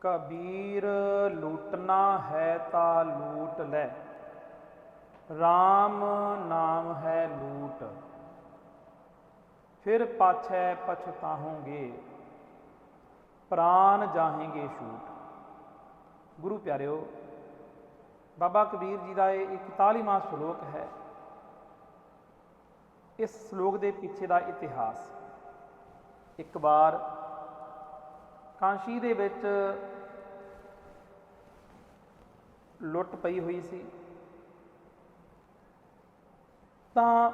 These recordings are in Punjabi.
ਕਬੀਰ, ਲੂਟਣਾ ਹੈ ਤਾਂ ਲੂਟ ਲੈ। RAM ਨਾਮ ਹੈ ਲੂਟ। ਫਿਰ ਪਾਛੈ ਪਛਤਾਹੋਗੇ, ਪ੍ਰਾਨ ਜਾਹੇਂਗੇ ਛੂਟ। ਗੁਰੂ ਪਿਆਰਿਓ, ਬਾਬਾ ਕਬੀਰ ਜੀ ਦਾ ਇਹ 41ਵਾਂ ਸ਼ਲੋਕ ਹੈ। ਇਸ ਸ਼ਲੋਕ ਦੇ ਪਿੱਛੇ ਦਾ ਇਤਿਹਾਸ। ਇੱਕ ਵਾਰ ਕਾਂਸ਼ੀ ਦੇ ਵਿੱਚ ਲੁੱਟ ਪਈ ਹੋਈ ਸੀ। ਤਾਂ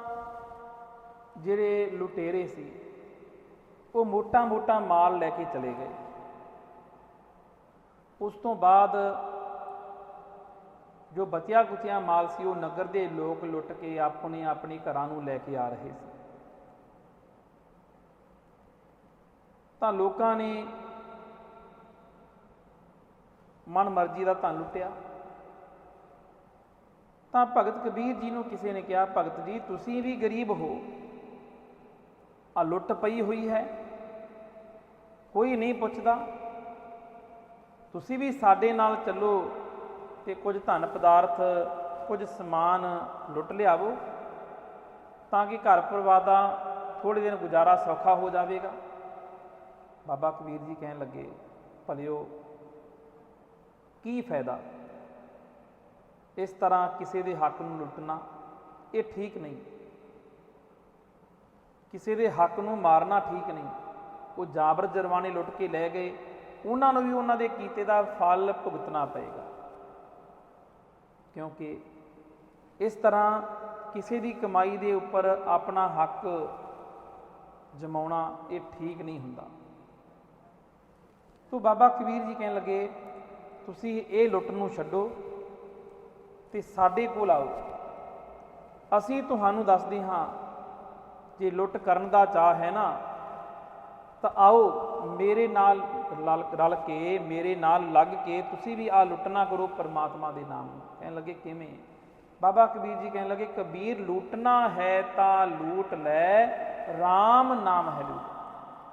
ਜਿਹੜੇ ਲੁਟੇਰੇ ਸੀ, ਉਹ ਮੋਟਾ-ਮੋਟਾ ਮਾਲ ਲੈ ਕੇ ਚਲੇ ਗਏ। ਉਸ ਤੋਂ ਬਾਅਦ ਜੋ ਬਚਿਆ ਕੁਚਿਆ ਮਾਲ ਸੀ, ਉਹ ਨਗਰ ਦੇ ਲੋਕ ਲੁੱਟ ਕੇ ਆਪਣੇ ਆਪਣੇ ਘਰਾਂ ਨੂੰ ਲੈ ਕੇ ਆ ਰਹੇ ਸੀ। ਤਾਂ ਲੋਕਾਂ ਨੇ ਮਨ ਮਰਜ਼ੀ ਦਾ ਧਨ ਲੁੱਟਿਆ। ਤਾਂ ਭਗਤ ਕਬੀਰ ਜੀ ਨੂੰ ਕਿਸੇ ਨੇ ਕਿਹਾ, ਭਗਤ ਜੀ, ਤੁਸੀਂ ਵੀ ਗਰੀਬ ਹੋ। ਆ ਲੁੱਟ ਪਈ ਹੋਈ ਹੈ। ਕੋਈ ਨਹੀਂ ਪੁੱਛਦਾ। ਤੁਸੀਂ ਵੀ ਸਾਡੇ ਨਾਲ ਚੱਲੋ ਤੇ ਕੁਝ ਧਨ ਪਦਾਰਥ, ਕੁਝ ਸਮਾਨ ਲੁੱਟ ਲਿਆਵੋ, ਤਾਂ ਕਿ ਘਰ ਪਰਿਵਾਰ ਦਾ ਥੋੜੇ ਦਿਨ ਗੁਜ਼ਾਰਾ ਸੌਖਾ ਹੋ ਜਾਵੇਗਾ। ਬਾਬਾ ਕਬੀਰ ਜੀ ਕਹਿਣ ਲੱਗੇ, ਭਲਿਓ ਕੀ ਫਾਇਦਾ? ਇਸ ਤਰ੍ਹਾਂ ਕਿਸੇ ਦੇ ਹੱਕ ਨੂੰ ਲੁੱਟਣਾ, ਇਹ ਠੀਕ ਨਹੀਂ। ਕਿਸੇ ਦੇ ਹੱਕ ਨੂੰ ਮਾਰਨਾ ਠੀਕ ਨਹੀਂ। ਉਹ ਜਾਬਰ ਜਰਵਾਨੇ ਲੁੱਟ ਕੇ ਲੈ ਗਏ, ਉਹਨਾਂ ਨੂੰ ਵੀ ਉਹਨਾਂ ਦੇ ਕੀਤੇ ਦਾ ਫਲ ਭੁਗਤਣਾ ਪਏਗਾ। ਕਿਉਂਕਿ ਇਸ ਤਰ੍ਹਾਂ ਕਿਸੇ ਦੀ ਕਮਾਈ ਦੇ ਉੱਪਰ ਆਪਣਾ ਹੱਕ ਜਮਾਉਣਾ ਇਹ ਠੀਕ ਨਹੀਂ ਹੁੰਦਾ। ਤੋ ਬਾਬਾ ਕਬੀਰ ਜੀ ਕਹਿਣ ਲੱਗੇ ਤੁਸੀਂ ਇਹ ਲੁੱਟ ਨੂੰ ਛੱਡੋ ਤੇ ਸਾਡੇ ਕੋਲ ਆਓ। ਅਸੀਂ ਤੁਹਾਨੂੰ ਦੱਸਦੇ ਹਾਂ, ਜੇ ਲੁੱਟ ਕਰਨ ਦਾ ਚਾਹ ਹੈ ਨਾ, ਤਾਂ ਆਓ ਮੇਰੇ ਨਾਲ ਰਲ ਰਲ ਕੇ, ਮੇਰੇ ਨਾਲ ਲੱਗ ਕੇ ਤੁਸੀਂ ਵੀ ਆ ਲੁੱਟਣਾ ਕਰੋ ਪਰਮਾਤਮਾ ਦੇ ਨਾਮ ਨੂੰ। ਕਹਿਣ ਲੱਗੇ, ਕਿਵੇਂ? ਬਾਬਾ ਕਬੀਰ ਜੀ ਕਹਿਣ ਲੱਗੇ, ਕਬੀਰ ਲੂਟਣਾ ਹੈ ਤਾਂ ਲੂਟ ਲੈ RAM ਨਾਮ ਹੈ ਲੂਟ।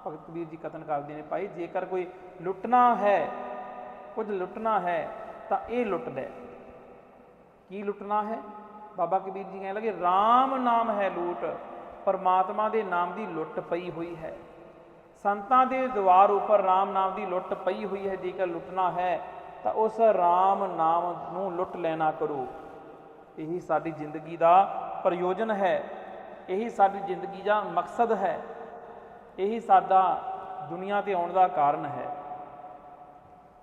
ਭਗਤ ਕਬੀਰ ਜੀ ਕਥਨ ਕਰਦੇ ਨੇ, ਭਾਈ ਜੇਕਰ ਕੋਈ ਲੁੱਟਣਾ ਹੈ ਕੁਝ ਲੁੱਟਣਾ ਹੈ, ਤਾਂ ਇਹ ਲੁੱਟਦਾ ਕੀ ਲੁੱਟਣਾ ਹੈ? ਬਾਬਾ ਕਬੀਰ ਜੀ ਕਹਿਣ ਲੱਗੇ RAM ਨਾਮ ਹੈ ਲੂਟ, ਪਰਮਾਤਮਾ ਦੇ ਨਾਮ ਦੀ ਲੁੱਟ ਪਈ ਹੋਈ ਹੈ। ਸੰਤਾਂ ਦੇ ਦਵਾਰ ਉੱਪਰ RAM ਨਾਮ ਦੀ ਲੁੱਟ ਪਈ ਹੋਈ ਹੈ, ਜੇਕਰ ਲੁੱਟਣਾ ਹੈ, ਤਾਂ ਉਸ RAM ਨਾਮ ਨੂੰ ਲੁੱਟ ਲੈਣਾ ਕਰੋ। ਇਹੀ ਸਾਡੀ ਜ਼ਿੰਦਗੀ ਦਾ ਪ੍ਰਯੋਜਨ ਹੈ। ਇਹੀ ਸਾਡੀ ਜ਼ਿੰਦਗੀ ਦਾ ਮਕਸਦ ਹੈ। ਇਹੀ ਸਾਡਾ ਦੁਨੀਆ ਤੇ ਆਉਣ ਦਾ ਕਾਰਨ ਹੈ।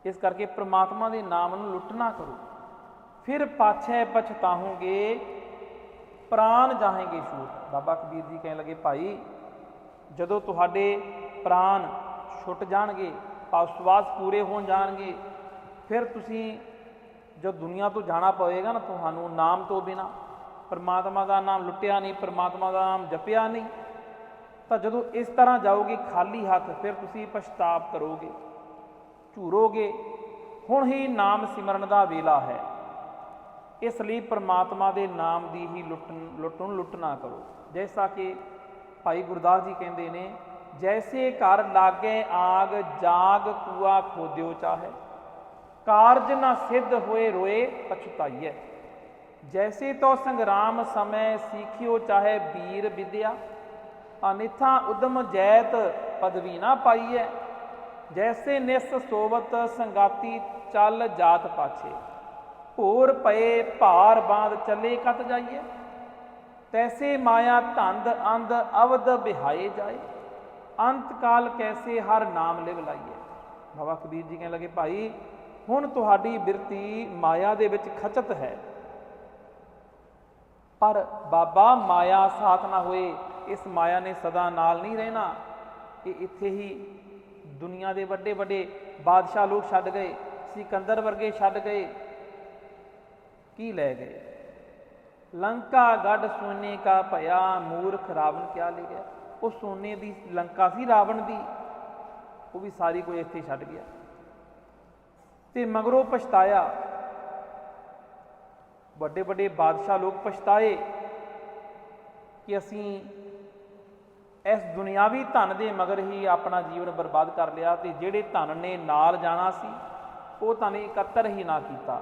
ਇਸ ਕਰਕੇ ਪ੍ਰਮਾਤਮਾ ਦੇ ਨਾਮ ਨੂੰ ਲੁੱਟਣਾ ਕਰੋ। ਫਿਰ ਪਾਛੈ ਪਛਤਾਹੋਗੇ ਪ੍ਰਾਨ ਜਾਹੇਗੇ ਛੂਟ ਬਾਬਾ ਕਬੀਰ ਜੀ ਕਹਿਣ ਲੱਗੇ, ਭਾਈ, ਜਦੋਂ ਤੁਹਾਡੇ ਪ੍ਰਾਨ ਛੁੱਟ ਜਾਣਗੇ ਪਾਸਵਾਸ ਪੂਰੇ ਹੋ ਜਾਣਗੇ, ਫਿਰ ਤੁਸੀਂ ਜਦ ਦੁਨੀਆ ਤੋਂ ਜਾਣਾ ਪਵੇਗਾ ਨਾ, ਤੁਹਾਨੂੰ ਨਾਮ ਤੋਂ ਬਿਨਾ, ਪਰਮਾਤਮਾ ਦਾ ਨਾਮ ਲੁੱਟਿਆ ਨਹੀਂ, ਪਰਮਾਤਮਾ ਦਾ ਨਾਮ ਜਪਿਆ ਨਹੀਂ, ਤਾਂ ਜਦੋਂ ਇਸ ਤਰ੍ਹਾਂ ਜਾਓਗੇ ਖਾਲੀ ਹੱਥ, ਫਿਰ ਤੁਸੀਂ ਪਛਤਾਪ ਕਰੋਗੇ। ਝੂਰੋਗੇ, ਹੁਣ ਹੀ ਨਾਮ ਸਿਮਰਨ ਦਾ ਵੇਲਾ ਹੈ। ਇਸ ਲਈ ਪ੍ਰਮਾਤਮਾ ਦੇ ਨਾਮ ਦੀ ਹੀ ਲੁੱਟ ਲੁੱਟ ਨੂੰ ਲੁੱਟਣਾ ਕਰੋ। ਜੈਸਾ ਕਿ ਭਾਈ ਗੁਰਦਾਸ ਜੀ ਕਹਿੰਦੇ ਨੇ, ਜੈਸੇ ਘਰ ਲਾਗੇ ਆਗ, ਜਾਗ ਕੂਆ ਖੋਦਿਓ ਚਾਹੇ। ਕਾਰਜ ਨਾ ਸਿੱਧ ਹੋਏ ਰੋਏ ਪਛਤਾਈਐ। ਜੈਸੇ ਤੋ ਸੰਗਰਾਮ ਸਮੈ ਸਿੱਖਿਓ ਚਾਹੇ ਵੀਰ ਵਿਦਿਆ। ਅਨਿਥਾ ਉਦਮ ਜੈਤ ਪਦਵੀ ਨਾ ਪਾਈਐ। ਜੈਸੇ ਨਿਸ ਸੋਵਤ ਸੰਗਾਤੀ ਚੱਲ ਜਾਤ ਪਾਛੇ। ਭੋਰ ਪਏ ਭਾਰ ਬਾਂਧ ਚੱਲੇ ਕਤ ਜਾਈਏ। ਤੈਸੇ ਮਾਇਆ ਧੰਦ ਅੰਧ ਅਵਦ ਬਿਹਾਏ ਜਾਏ। ਅੰਤ ਕਾਲ ਕੈਸੇ ਹਰ ਨਾਮ ਲਿਵ ਲਾਈਏ। ਬਾਬਾ ਕਬੀਰ ਜੀ ਕਹਿਣ ਲੱਗੇ, ਭਾਈ, ਹੁਣ ਤੁਹਾਡੀ ਬਿਰਤੀ ਮਾਇਆ ਦੇ ਵਿੱਚ ਖਚਤ ਹੈ। ਪਰ ਬਾਬਾ ਮਾਇਆ ਸਾਥ ਨਾ ਹੋਏ, ਇਸ ਮਾਇਆ ਨੇ ਸਦਾ ਨਾਲ ਨਹੀਂ ਰਹਿਣਾ। ਇਹ ਇੱਥੇ ਹੀ ਦੁਨੀਆ ਦੇ ਵੱਡੇ ਵੱਡੇ ਬਾਦਸ਼ਾਹ ਲੋਕ ਛੱਡ ਗਏ, ਸਿਕੰਦਰ ਵਰਗੇ ਛੱਡ ਗਏ। ਕੀ ਲੈ ਗਏ? ਲੰਕਾ ਗੱਡ ਸੋਨੇ ਕਾ ਭਇਆ ਮੂਰਖ ਰਾਵਣ ਕਿਆ ਲੈ ਗਿਆ? ਉਹ ਸੋਨੇ ਦੀ, ਲੰਕਾ ਸੀ ਰਾਵਣ ਦੀ, ਉਹ ਵੀ ਸਾਰੀ ਕੋਈ ਇੱਥੇ ਛੱਡ ਗਿਆ। ਤੇ ਮਗਰੋਂ ਪਛਤਾਇਆ। ਵੱਡੇ ਵੱਡੇ ਬਾਦਸ਼ਾਹ ਲੋਕ ਪਛਤਾਏ ਕਿ ਅਸੀਂ ਇਸ ਦੁਨਿਆਵੀ ਧਨ ਦੇ ਮਗਰ ਹੀ ਆਪਣਾ ਜੀਵਨ ਬਰਬਾਦ ਕਰ ਲਿਆ ਤੇ ਜਿਹੜੇ ਧਨ ਨੇ ਨਾਲ ਜਾਣਾ ਸੀ, ਉਹ ਧਨ ਇਕੱਤਰ ਹੀ ਨਾ ਕੀਤਾ।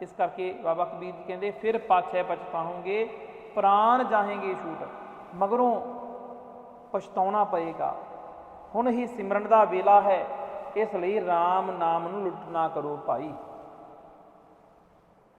ਇਸ ਕਰਕੇ ਬਾਬਾ ਕਬੀਰ ਜੀ ਕਹਿੰਦੇ, ਫਿਰ ਪਾਛੈ ਪਛਤਾਹੋਗੇ ਪ੍ਰਾਨ ਜਾਹੇਗੇ ਛੂਟ, ਮਗਰੋਂ ਪਛਤਾਉਣਾ ਪਏਗਾ। ਹੁਣ ਹੀ ਸਿਮਰਨ ਦਾ ਵੇਲਾ ਹੈ, ਇਸ ਲਈ RAM ਨਾਮ ਨੂੰ ਲੁੱਟ ਨਾ ਕਰੋ ਭਾਈ।